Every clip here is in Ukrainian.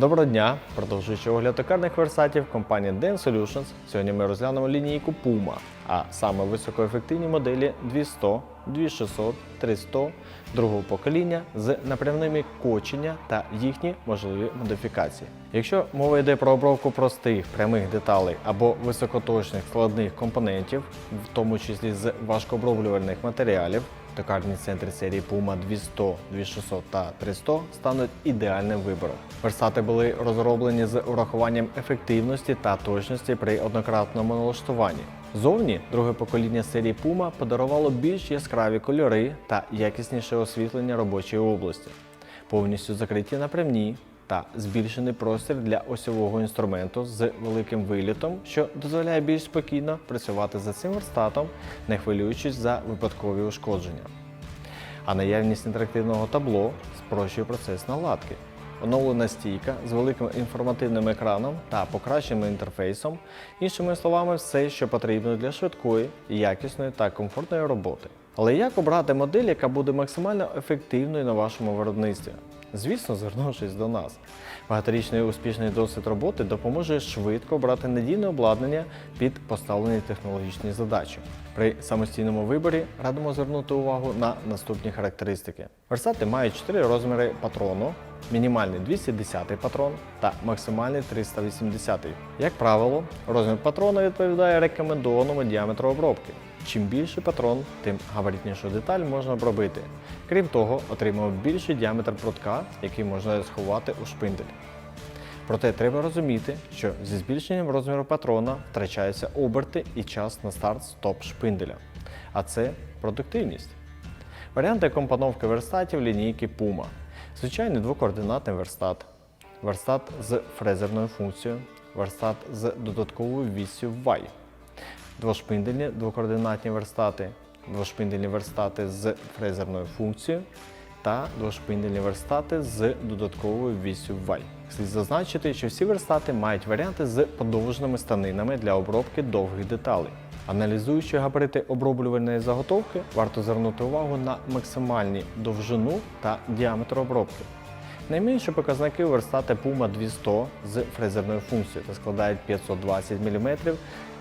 Доброго дня! Продовжуючи огляд токарних версатів компанії Den Solutions, сьогодні ми розглянемо лінійку Puma, а саме високоефективні моделі 200, 2600, 300 другого покоління з напрямними кочення та їхні можливі модифікації. Якщо мова йде про обробку простих прямих деталей або високоточних складних компонентів, в тому числі з важкооброблювальних матеріалів, Токарні центри серії Puma 200, 2600 та 300 стануть ідеальним вибором. Версати були розроблені з урахуванням ефективності та точності при однократному налаштуванні. Зовні друге покоління серії Puma подарувало більш яскраві кольори та якісніше освітлення робочої області, повністю закриті напрямні та збільшений простір для осьового інструменту з великим вилітом, що дозволяє більш спокійно працювати за цим верстатом, не хвилюючись за випадкові ушкодження. А наявність інтерактивного табло спрощує процес наладки. Оновлена стійка з великим інформативним екраном та покращеним інтерфейсом, іншими словами, все, що потрібно для швидкої, якісної та комфортної роботи. Але як обрати модель, яка буде максимально ефективною на вашому виробництві? Звісно, звернувшись до нас. Багаторічний успішний досвід роботи допоможе швидко обрати надійне обладнання під поставлені технологічні задачі. При самостійному виборі радимо звернути увагу на наступні характеристики. Версати мають 4 розміри патрону, мінімальний 210 патрон та максимальний 380. Як правило, розмір патрона відповідає рекомендованому діаметру обробки. Чим більший патрон, тим габаритнішу деталь можна обробити. Крім того, отримуємо більший діаметр прутка, який можна сховати у шпиндель. Проте треба розуміти, що зі збільшенням розміру патрона втрачаються оберти і час на старт стоп шпинделя. А це продуктивність. Варіанти компоновки верстатів лінійки Puma. Звичайний двокоординатний верстат, верстат з фрезерною функцією, верстат з додатковою віссю Y, двошпиндельні двокоординатні верстати, двошпиндельні верстати з фрезерною функцією та двошпиндельні верстати з додатковою віссю Y. Слід зазначити, що всі верстати мають варіанти з подовженими станинами для обробки довгих деталей. Аналізуючи габарити оброблювальної заготовки, варто звернути увагу на максимальні довжину та діаметр обробки. Найменші показники верстати Puma 200 з фрезерною функцією та складають 520 мм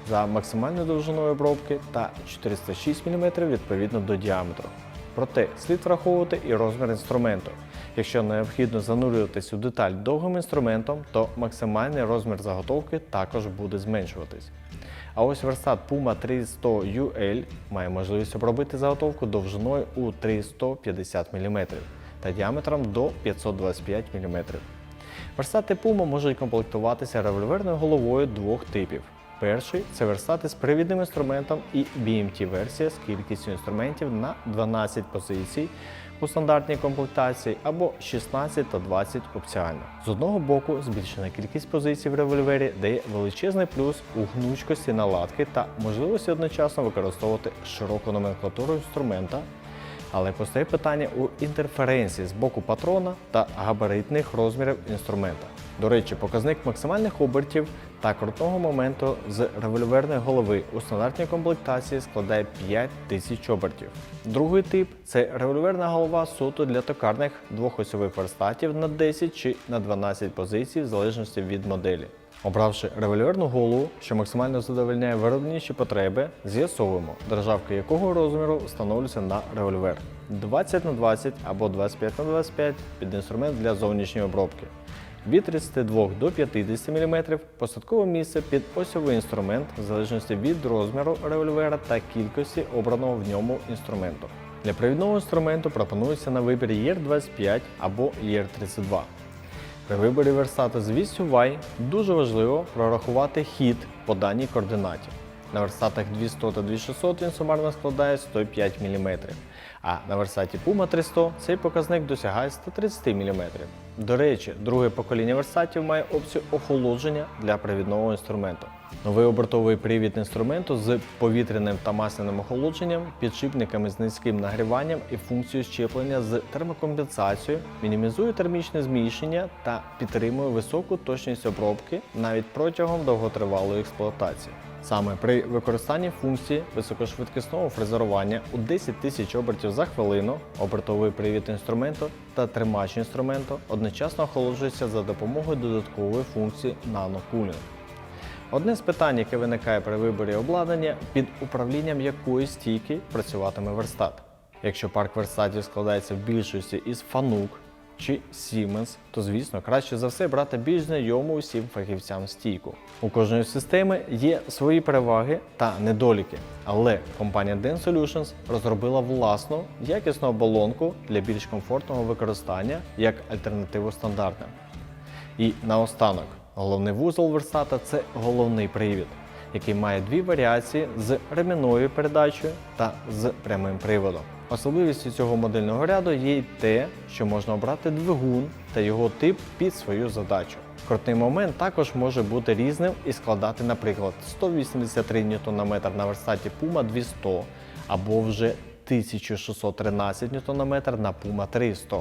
за максимальною довжиною обробки та 406 мм відповідно до діаметру. Проте слід враховувати і розмір інструменту. Якщо необхідно занурюватись у деталь довгим інструментом, то максимальний розмір заготовки також буде зменшуватись. А ось верстат Puma 300 UL має можливість обробити заготовку довжиною у 350 мм та діаметром до 525 мм. Верстати Puma можуть комплектуватися револьверною головою двох типів. Перший це верстати з привідним інструментом і BMT-версія з кількістю інструментів на 12 позицій у стандартній комплектації або 16 та 20 опціально. З одного боку, збільшена кількість позицій в револьвері дає величезний плюс у гнучкості наладки та можливості одночасно використовувати широку номенклатуру інструмента. Але постає питання у інтерференції з боку патрона та габаритних розмірів інструмента. До речі, показник максимальних обертів та крутного моменту з револьверної голови у стандартній комплектації складає 5000 обертів. Другий тип це револьверна голова суто для токарних двохосьових верстатів на 10 чи на 12 позицій в залежності від моделі. Обравши револьверну голову, що максимально задовольняє виробничі потреби, з'ясовуємо, державка якого розміру встановлюється на револьвер 20 на 20 або 25 на 25 під інструмент для зовнішньої обробки. Від 32 до 50 мм посадкове місце під осьовий інструмент в залежності від розміру револьвера та кількості обраного в ньому інструменту. Для провідного інструменту пропонується на вибір ER25 або ER32. При виборі верстату з вісю Y дуже важливо прорахувати хід по даній координаті. На верстатах 200 та 2600 він сумарно складає 105 мм, а на верстаті Puma 300 цей показник досягає 130 мм. До речі, друге покоління верстатів має опцію охолодження для привідного інструменту. Новий обертовий привід інструменту з повітряним та масляним охолодженням, підшипниками з низьким нагріванням і функцією щеплення з термокомпенсацією мінімізує термічне зміщення та підтримує високу точність обробки навіть протягом довготривалої експлуатації. Саме при використанні функції високошвидкісного фрезерування у 10 тисяч обертів за хвилину обертовий привід інструменту та тримач інструменту одночасно охолоджується за допомогою додаткової функції нанокулінг. Одне з питань, яке виникає при виборі обладнання, під управлінням якої стійки працюватиме верстат. Якщо парк верстатів складається в більшості із фанук чи Siemens, то звісно краще за все брати більш знайому усім фахівцям стійку. У кожної системи є свої переваги та недоліки, але компанія Den Solutions розробила власну якісну оболонку для більш комфортного використання як альтернативу стандартним. І наостанок, головний вузол верстата це головний привід, який має дві варіації з ремінною передачею та з прямим приводом. Особливістю цього модельного ряду є й те, що можна обрати двигун та його тип під свою задачу. Крутний момент також може бути різним і складати, наприклад, 183 Нм на верстаті Puma 200 або вже 1613 Нм на Puma 300.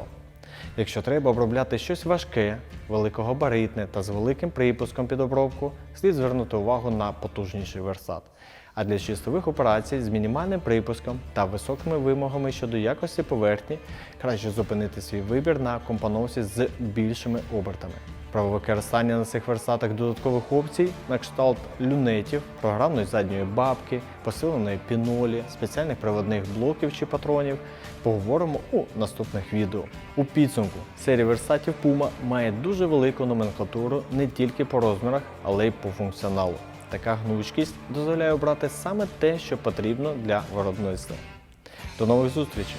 Якщо треба обробляти щось важке, великогабаритне та з великим припуском під обробку, слід звернути увагу на потужніший версат. А для чистових операцій з мінімальним припуском та високими вимогами щодо якості поверхні краще зупинити свій вибір на компоновці з більшими обертами. Про використання на цих версатах додаткових опцій на кшталт люнетів, програмної задньої бабки, посиленої пінолі, спеціальних приводних блоків чи патронів поговоримо у наступних відео. У підсумку серія версатів Puma має дуже велику номенклатуру не тільки по розмірах, але й по функціоналу. Така гнучкість дозволяє обрати саме те, що потрібно для виробництва. До нових зустрічей!